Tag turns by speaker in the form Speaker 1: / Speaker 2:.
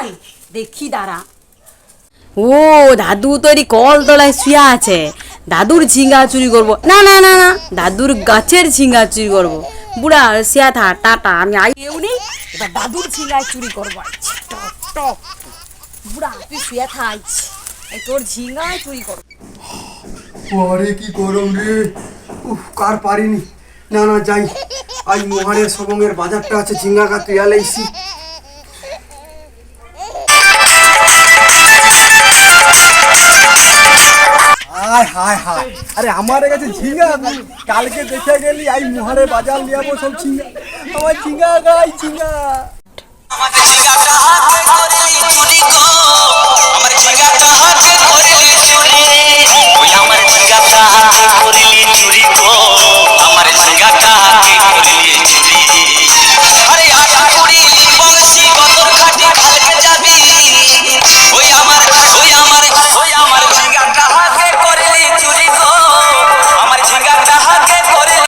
Speaker 1: হয় দেখি দাঁড়া। ও দাদু তৈরি কল তলায় শুয়ে আছে। দাদুর ঝিঙ্গা চুরি করব। না না না না দাদুর গাছের ঝিঙ্গা চুরি করব। বুড়া শুয়া থা টাটা আমি আই কেউ নেই? এবার দাদুর ঝিঙ্গায় চুরি করব। টপ টপ। বুড়া তুই শুয়ে থাক। এই তোর ঝিঙ্গায় চুরি করব।
Speaker 2: আরে কি গরম রে? উফ কার পারিনি? না না যাই। আজ মহারের সবঙ্গের বাজারটা আছে ঝিঙ্গা কা হায় হায়। আরে আমার কাছে ঝিঙ্গা। কালকে দেখে গেলি আই মুহারে বাজার নিয়ে সব ঝিঙ্গা। আমার ঝিঙ্গা গাই ঝিঙ্গা।